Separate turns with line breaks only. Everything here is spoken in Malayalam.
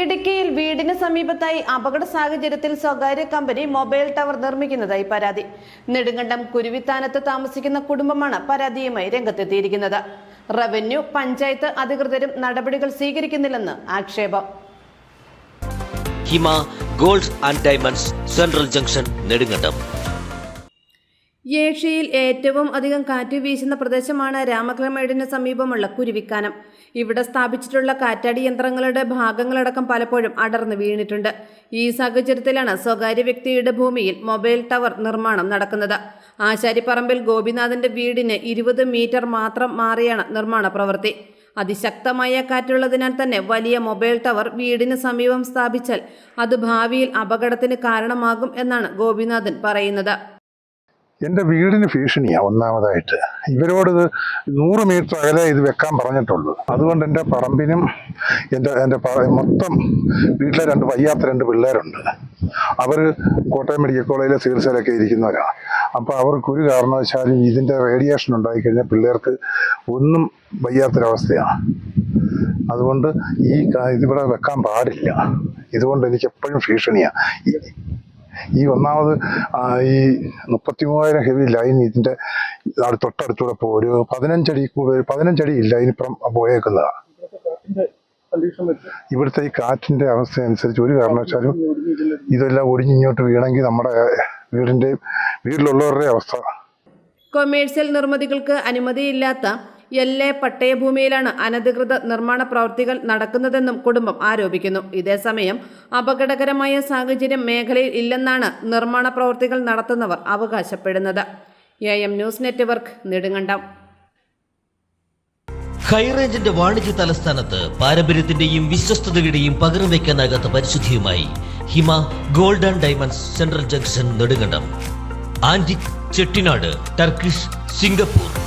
ഇടുക്കിയിൽ വീടിന് സമീപത്തായി അപകട സാഹചര്യത്തിൽ സ്വകാര്യ കമ്പനി മൊബൈൽ ടവർ നിർമ്മിക്കുന്നതായി പരാതി. നെടുങ്കണ്ടം കുരുവിത്താനത്ത് താമസിക്കുന്ന കുടുംബമാണ് പരാതിയുമായി രംഗത്തെത്തിയിരിക്കുന്നത്. റവന്യൂ പഞ്ചായത്ത് അധികൃതരും നടപടികൾ സ്വീകരിക്കുന്നില്ലെന്ന് ആക്ഷേപം.
Hima gold and diamonds central junction Nedumkandam.
ഏഷ്യയിൽ ഏറ്റവും അധികം കാറ്റ് വീശുന്ന പ്രദേശമാണ് രാമക്ലമേടിന് സമീപമുള്ള കുരുവിക്കാനം. ഇവിടെ സ്ഥാപിച്ചിട്ടുള്ള കാറ്റാടി യന്ത്രങ്ങളുടെ ഭാഗങ്ങളടക്കം പലപ്പോഴും അടർന്നു വീണിട്ടുണ്ട്. ഈ സാഹചര്യത്തിലാണ് സ്വകാര്യ വ്യക്തിയുടെ ഭൂമിയിൽ മൊബൈൽ ടവർ നിർമ്മാണം നടക്കുന്നത്. ആശാരിപ്പറമ്പിൽ ഗോപിനാഥന്റെ വീടിന് ഇരുപത് മീറ്റർ മാത്രം മാറിയാണ് നിർമ്മാണ പ്രവൃത്തി. അതിശക്തമായ കാറ്റുള്ളതിനാൽ തന്നെ വലിയ മൊബൈൽ ടവർ വീടിന് സമീപം സ്ഥാപിച്ചാൽ അത് ഭാവിയിൽ അപകടത്തിന് കാരണമാകും എന്നാണ് ഗോപിനാഥൻ പറയുന്നത്.
എന്റെ വീടിന് ഭീഷണിയാണ് ഒന്നാമതായിട്ട്. ഇവരോട് നൂറ് മീറ്റർ അകലെ ഇത് വെക്കാൻ പറഞ്ഞിട്ടുള്ളൂ. അതുകൊണ്ട് എന്റെ പറമ്പിനും എന്റെ എന്റെ മൊത്തം വീട്ടിലെ രണ്ട് വയ്യാത്ത രണ്ട് പിള്ളേരുണ്ട്. അവർ കോട്ടയം മെഡിക്കൽ കോളേജിലെ ചികിത്സയിലൊക്കെ ഇരിക്കുന്നവരാണ് അപ്പോൾ അവർക്ക് ഒരു കാരണവശാലും ഇതിന്റെ റേഡിയേഷൻ ഉണ്ടായിക്കഴിഞ്ഞാൽ പിള്ളേർക്ക് ഒന്നും വയ്യാത്തൊരവസ്ഥയാണ് അതുകൊണ്ട് ഈ ഇതിവിടെ വെക്കാൻ പാടില്ല. ഇതുകൊണ്ട് എനിക്ക് എപ്പോഴും ഭീഷണിയാണ് ഈ ഒന്നാമത് ഈ മുപ്പത്തി മൂവായിരം ഹെവി ലൈൻ ഇതിന്റെ അടു- തൊട്ടടുത്തൂടെ പോ ഒരു പതിനഞ്ചടി കൂടുതൽ പതിനഞ്ചടി ഇല്ല ഇനിപ്പുറം പോയേക്കുന്നതാണ്. ഇവിടുത്തെ ഈ കാറ്റിന്റെ അവസ്ഥ അനുസരിച്ച് ഒരു കാരണവശാലും ഇതെല്ലാം ഒടിഞ്ഞിങ്ങോട്ട് വീണെങ്കിൽ നമ്മുടെ വീടിന്റെയും വീട്ടിലുള്ളവരുടെ അവസ്ഥ.
കൊമേഴ്സ്യൽ നിർമ്മിതികൾക്ക് അനുമതിയില്ലാത്ത എല്ലേ പട്ടയഭൂമിയിലാണ് അനധികൃത നിർമ്മാണ പ്രവൃത്തികൾ നടക്കുന്നതെന്നും കുടുംബം ആരോപിക്കുന്നു. ഇതേസമയം അപകടകരമായ സാഹചര്യം മേഖലയിൽ ഇല്ലെന്നാണ് നിർമ്മാണ പ്രവൃത്തികൾ നടത്തുന്നവർ അവകാശപ്പെടുന്നത്. A M news network Nedumkandam.
ഹൈറേഞ്ചിന്റെ വാണിജ്യ തലസ്ഥാനത്ത് പാരമ്പര്യത്തിന്റെയും വിശ്വസ്തതയുടെയും പകരം വയ്ക്കാനാകാത്ത പരിശുദ്ധിയുമായി Hima gold and diamonds central junction Nedumkandam. Antique Chettinad Turkish Singapore.